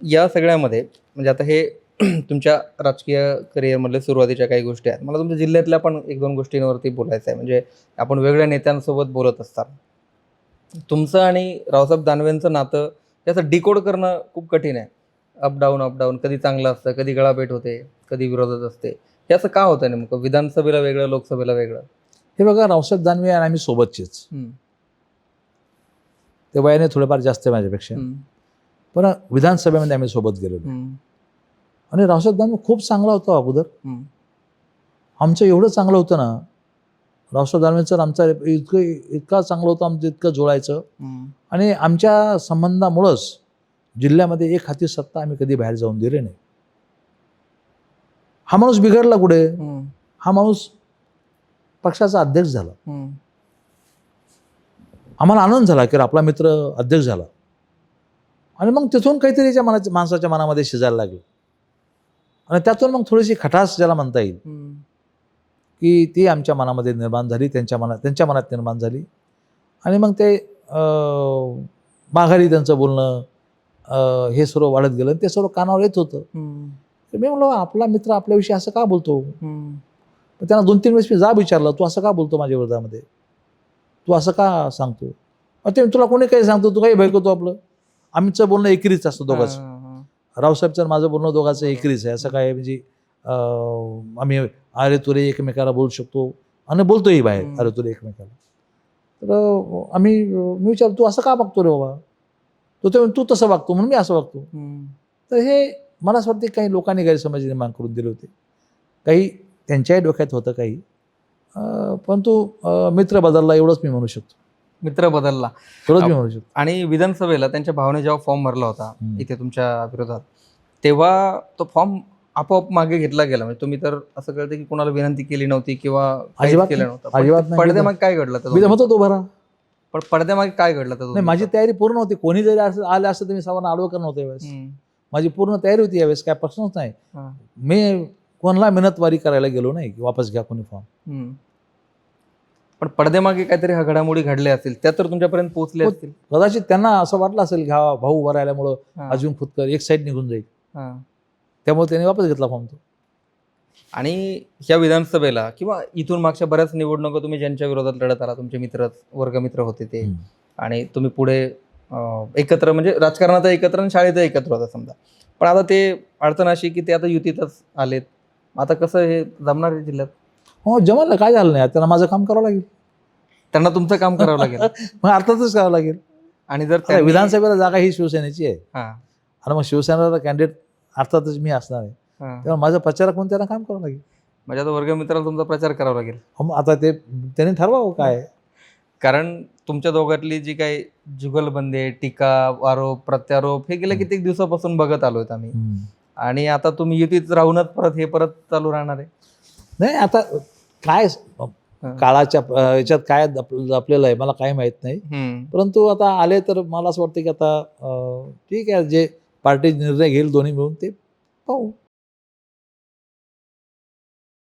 या सगळ्यामध्ये म्हणजे आता हे तुमच्या राजकीय करिअरमधल्या सुरुवातीच्या काही गोष्टी आहेत. मला तुमच्या जिल्ह्यातल्या पण एक दोन गोष्टींवरती बोलायचं आहे म्हणजे आपण वेगळ्या नेत्यांसोबत बोलत असतात तुमचं आणि रावसाहेब दानवेंचं नातं याचं डिकोड करणं खूप कठीण आहे. अप डाऊन अप डाऊन कधी चांगलं असतं कधी गळाभेट होते कधी विरोधात असते. हे असं का होतं नेमकं? विधानसभेला वेगळं लोकसभेला वेगळं? हे बघा रावसाहेब दानवे आणि आम्ही सोबतचेच. ते वयाने थोडेफार जास्त आहे माझ्यापेक्षा. पण विधानसभेमध्ये आम्ही सोबत गेलो हम्म. आणि रावसाहेब दानवे खूप चांगला होता अगोदर. आमचं एवढं चांगलं होतं ना रावसाहेब दानवेचं आणि आमचं इतकं इतका चांगलं होतं आमचं इतकं जुळायचं. आणि आमच्या संबंधामुळंच जिल्ह्यामध्ये एक हाती सत्ता आम्ही कधी बाहेर जाऊन दिले नाही हा माणूस बिघडला कुठे. हा माणूस पक्षाचा अध्यक्ष झाला. आम्हाला आनंद झाला की आपला मित्र अध्यक्ष झाला आणि मग तिथून काहीतरी याच्या मनाच्या माणसाच्या मनामध्ये शिजायला लागलं. आणि त्यातून मग थोडीशी खटास ज्याला म्हणता येईल. की ती आमच्या मनामध्ये निर्माण झाली त्यांच्या मनात त्यांच्या मनात निर्माण झाली. आणि मग ते माघारी त्यांचं बोलणं हे सर्व वाढत गेलं आणि ते सर्व कानावर येत होतं. तर मी म्हणलो आपला मित्र आपल्याविषयी असं का बोलतो? त्यांना दोन तीन वेळेस मी जा विचारलं तू असं का बोलतो माझ्या विरोधामध्ये? तू असं का सांगतो? ते तुला कोणी काही सांगतो? तू काही भयकतो आपलं? आमचं बोलणं एकरीच असतं दोघांचं. रावसाहेबचं माझं बोलणं दोघांचं एकरीच आहे. असं काय म्हणजे आम्ही अरे तुरे एकमेकाला बोलू शकतो. आणि बोलतोही बाहेर. अरे तुरे एकमेकाला. तर आम्ही मी विचारलो तू असं का बघतो रे बाबा? तो ते तू तसं वागतो म्हणून मी असं वागतो. तर हे मला असं वाटतं काही लोकांनी गैरसमज निर्माण करून दिले होते. काही त्यांच्याही डोक्यात होतं काही. परंतु मित्र बदलला एवढंच मी म्हणू शकतो. मित्र बदलला एवढंच मी म्हणू शकतो आणि विधानसभेला त्यांच्या भावने जेव्हा फॉर्म भरला होता हम्म. इथे तुमच्या विरोधात तेव्हा तो फॉर्म आपोआप मागे घेतला गेला म्हणजे तुम्ही तर असं कळतं की कोणाला विनंती केली नव्हती किंवा काहीच अजिबात केलं नाही. नव्हतं अजिबात नाही पडद्यामागे. काय घडलं मी तर? म्हणतो तो भरा पण पडद्यामागे काय घडलं नाही दोन्ही? माझी तयारी पूर्ण होती कोणी जरी असं आलं असतं तर मी सर्वांना आडवं करणार नव्हतं यावेळेस. माझी पूर्ण तयारी होती यावेळेस काय प्रश्नच नाही. मी कोणाला मिनतवारी करायला गेलो नाही की वापस घ्या कोणी फॉर्म. पण पडद्यामागे काहीतरी ह्या घडामोडी घडल्या असतील त्या तर तुमच्यापर्यंत पोहोचल्या हो. असतील कदाचित त्यांना असं वाटलं असेल की हा भाऊ उभा राहिल्यामुळं. अजून खुदकर एक साईड निघून जाईल. त्यामुळे त्यांनी वापस घेतला फॉर्म तो आणि ह्या विधानसभेला किंवा इथून मागच्या बऱ्याच निवडणुका तुम्ही ज्यांच्या विरोधात लढत आला तुमचे मित्र वर्गमित्र होते ते. आणि तुम्ही पुढे एकत्र म्हणजे राजकारणात एकत्र आणि शाळेत एकत्र होता समजा पण आता ते अडचण अशी की ते आता युतीतच आलेत आता कसं हे जमणार आहे जिल्ह्यात हो जमलं काय झालं नाही? त्यांना माझं काम करावं लागेल. त्यांना तुमचं काम करावं लागेल. मग अर्थातच करावं लागेल. आणि जर विधानसभेला जागा ही शिवसेनेची आहे. हा, आणि मग शिवसेनेला कॅन्डिडेट अर्थातच मी असणार आहे. हा. तेव्हा माझं प्रचारक म्हणून त्यांना काम करावं लागेल. म्हणजे आता वर्गमित्राला तुमचा प्रचार करावा लागेल. हो, आता ते त्यांनी ठरवावं काय. कारण तुमच्या दोघातली जी काही जुगलबंदी टीका आरोप प्रत्यारोप हे गेल्या. कित्येक दिवसापासून बघत आलोय आम्ही. आणि आता तुम्ही युतीत राहूनच परत हे परत चालू राहणार आहे. नाही आता काय काळाच्या याच्यात काय जपलेलं आहे मला काही माहीत नाही. परंतु आता आले तर मला असं वाटतं की आता ठीक आहे जे पार्टी निर्णय घेईल दोन्ही मिळून ते पाहू.